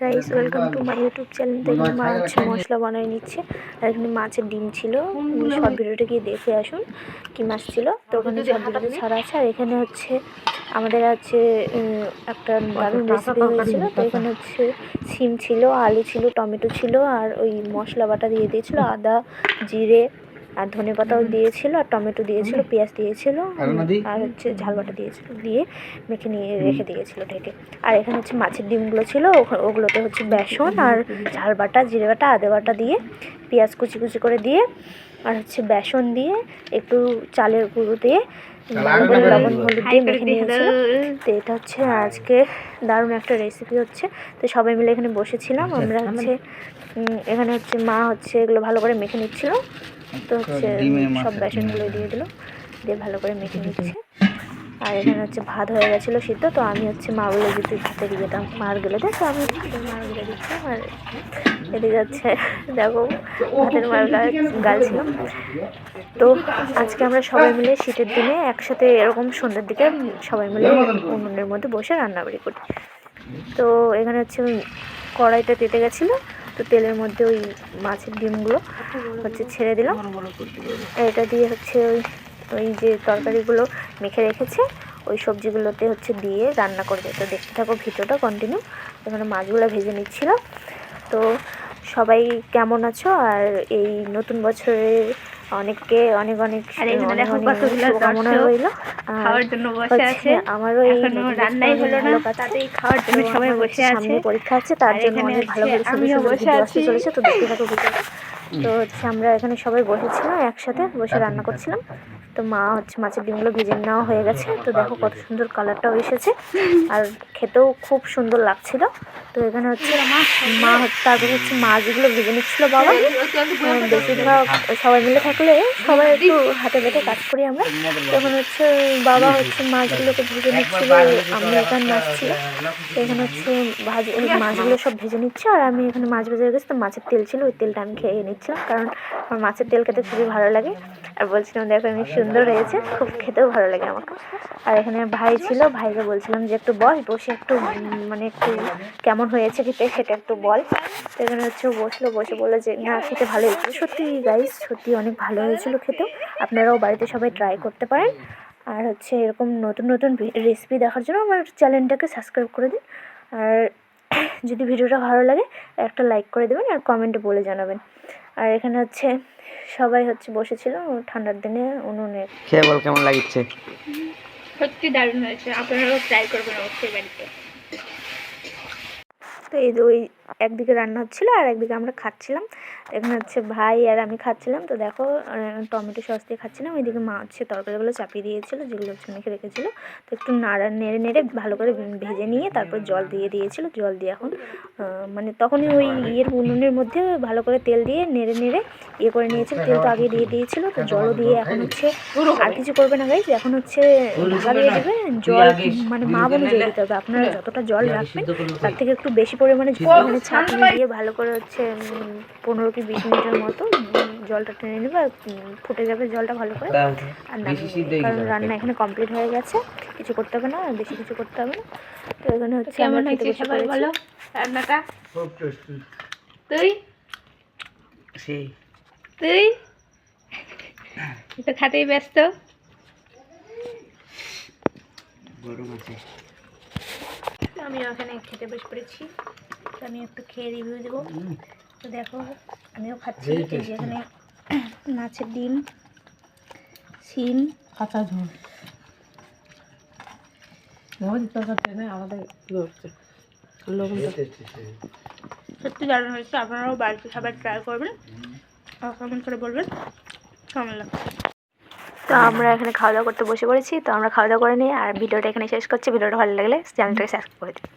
Guys welcome to my YouTube channel এখানে মাছ মশলা বানিয়ে নিচ্ছে। আর এখানে মাছের ডিম ছিল। সব ভিডিওটা গিয়ে দেখে আসুন কি মাছ ছিল। তো ওখানে সব ভিডিওটা ছাড়া আছে। আর এখানে হচ্ছে আমাদের আছে একটা দারুণ রেসিপি হয়েছিল। তো এখানে হচ্ছে সিম ছিল আলু ছিল টমেটো ছিল আর ওই মশলা বাটা দিয়ে দিয়েছিল আদা জিরে আর ধনে পাতাও দিয়েছিল আর টমেটো দিয়েছিল পেঁয়াজ দিয়েছিল আর হচ্ছে ঝাল বাটা দিয়েছিল দিয়ে মেখে নিয়ে রেখে দিয়েছিল ঢেকে। আর এখানে হচ্ছে মাছের ডিমগুলো ছিল ওখা- ওগুলোতে হচ্ছে বেসন আর ঝাল বাটা জিরে বাটা আদা বাটা দিয়ে পেঁয়াজ কুচি কুচি করে দিয়ে আর হচ্ছে বেসন দিয়ে একটু চালের গুঁড়ো দিয়ে লবণ হলুদ দিয়ে মেখে নিয়েছিল। তো এটা হচ্ছে আজকে দারুণ একটা রেসিপি হচ্ছে। তো সবাই মিলে এখানে বসেছিলাম আমরা হচ্ছে এখানে হচ্ছে মা হচ্ছে এগুলো ভালো করে মেখে নিচ্ছিল। তো হচ্ছে সব বেসনগুলো দিয়ে দিল দিয়ে ভালো করে মেখে নিচ্ছে। আর এখানে হচ্ছে ভাত হয়ে গেছিল সিদ্ধ তো আমি হচ্ছে মা বলে তুই ভাতে দিয়ে দিতাম মার গেলে। দেয় তো আমি ভাতের মার গেলে দিচ্ছিলাম আর এদিকে হচ্ছে দেখো ভাতের মার গালছিলাম তো আজকে আমরা সবাই মিলে শীতের দিনে একসাথে এরকম সন্ধ্যের দিকে সবাই মিলে উনুনের মধ্যে বসে রান্নাবাড়ি করি। তো এখানে হচ্ছে কড়াইটা তেতে গেছিল তো তেলের মধ্যে ওই মাছের ডিমগুলো হচ্ছে ছেড়ে দিলাম। এটা দিয়ে হচ্ছে ওই ওই যে তরকারিগুলো মেখে রেখেছে, ওই সবজিগুলোতে হচ্ছে দিয়ে রান্না করবে তো দেখতে থাকো ভিডিওটা কন্টিনিউ এখানে মাছগুলো ভেজে নিচ্ছিল তো সবাই কেমন আছো? আর এই নতুন বছরের অনেককে অনেক অনেক শুভকামনা রইল। খাওয়ার জন্য বসে আছে। আমারও এই রান্নাই হলো না। তাতেই খাওয়ার জন্য সবাই বসে আছে। সামনে পরীক্ষা আছে তার জন্য অনেক ভালো ভালো আমিও বসে আছি। চলেছে তো দেখতে থাকো তো হচ্ছে আমরা এখানে সবাই বসেছিলাম একসাথে বসে রান্না করছিলাম। তো মা হচ্ছে মাছের ডিমগুলো ভেজে নেওয়া হয়ে গেছে। তো দেখো কত সুন্দর কালারটাও এসেছে। আর খেতেও খুব সুন্দর লাগছিল। তো এখানে হচ্ছে মা তারপরে হচ্ছে মাছগুলো ভেজে নিচ্ছিল বাবা বেশিরভাগ সবাই মিলে থাকলে সবাই একটু হাতে বেটে কাজ করি আমরা। তখন হচ্ছে বাবা হচ্ছে মাছগুলোকে ভেজে নিচ্ছিল, আমি এখানে মাছ ছিল তো এখানে হচ্ছে ভাজি মাছগুলো সব ভেজে নিচ্ছে, আর আমি এখানে মাছ ভেজে গেছি তো মাছের তেল ছিল, ওই তেলটা আমি খেয়ে নিচ্ছিলাম, কারণ আমার মাছের তেল খেতে খুবই ভালো লাগে। আর বলছিলাম, দেখো অনেক সুন্দর হয়েছে, খুব খেতেও ভালো লাগে আমাকে। আর এখানে ভাই ছিল, ভাইকে বলছিলাম যে, একটু বল বসে একটু মানে একটু কেমন হয়েছে খেতে সেটা একটু বল। তো এখানে হচ্ছে ও বসল বসে বলল যে না খেতে ভালো হয়েছিল। সত্যি গাইস সত্যি অনেক ভালো হয়েছিল খেতে আপনারাও বাড়িতে সবাই ট্রাই করতে পারেন। আর হচ্ছে এরকম নতুন নতুন রেসিপি দেখার জন্য আমার চ্যানেলটাকে সাবস্ক্রাইব করে দিন। আর যদি ভিডিওটা ভালো লাগে একটা লাইক করে দেবেন আর কমেন্টে বলে জানাবেন। আর এখানে হচ্ছে সবাই হচ্ছে বসেছিল ঠান্ডার দিনে উনুনে। খেয়ে বল কেমন লাগিচ্ছে? সত্যি দারুণ হয়েছে। আপনারাও ট্রাই করবেন অবশ্যই বাড়িতে। তো এই যে ওই একদিকে রান্না হচ্ছিল আর একদিকে আমরা খাচ্ছিলাম। এখানে হচ্ছে ভাই আর আমি খাচ্ছিলাম। তো দেখো টমেটো সস দিয়ে খাচ্ছিলাম। ওইদিকে মা হচ্ছে তরকারিগুলো চাপিয়ে দিয়েছিলো যেগুলো হচ্ছে মেখে রেখেছিলো। তো একটু নাড়া, নেড়ে নেড়ে ভালো করে ভেজে নিয়ে তারপর জল দিয়ে দিয়েছিলো। জল দিয়ে এখন মানে তখনই ওই ইয়ের উনুনের মধ্যে ভালো করে তেল দিয়ে নেড়ে নেড়ে ইয়ে করে নিয়েছিল। তেল তো আগে দিয়ে দিয়েছিলো। তো জলও দিয়ে এখন হচ্ছে আর কিছু করবে না গাইজ। এখন হচ্ছে ঢাকা দিয়ে দেবে। জল মানে মাপ অনুযায়ী দিতে হবে। আপনারা যতটা জল রাখবেন, তার থেকে একটু বেশি পরিমাণে ছাঁকনি দিয়ে ভালো করে হচ্ছে পনেরো কি বিশ মিনিটের মতো জলটা টেনে নেবে আর ফুটে যাবে জলটা ভালো করে। আর নামিয়ে কারণ রান্না এখানে কমপ্লিট হয়ে গেছে। কিছু করতে হবে না আর বেশি কিছু করতে হবে না। তো এখানে হচ্ছে কেমন হয়েছে সবাই বলো? রান্নাটা? তুই? সেই। তুই? তো খাতেই ব্যস্ত। গরম আছে। আমি ওখানে খেতে বসে পড়েছি। তো আমি একটু খেয়ে রিভিউ দেবো। তো দেখো আমিও খাচ্ছি। এই যে এখানে মাছের ডিম শিম। কাঁচা ঝোল। আমাদের লবণ সত্যি দারুণ হয়েছে। আপনারাও বাড়িতে সবাই ট্রাই করবেন। আর কমেন্ট করে বলবেন। কেমন লাগছে? তো আমরা এখানে খাওয়া দাওয়া করতে বসে পড়েছি। তো আমরা খাওয়া দাওয়া করে নিই আর ভিডিওটা এখানে শেষ করছি। ভিডিওটা ভালো লাগলে চ্যানেলটাকে সাবস্ক্রাইব করে দিই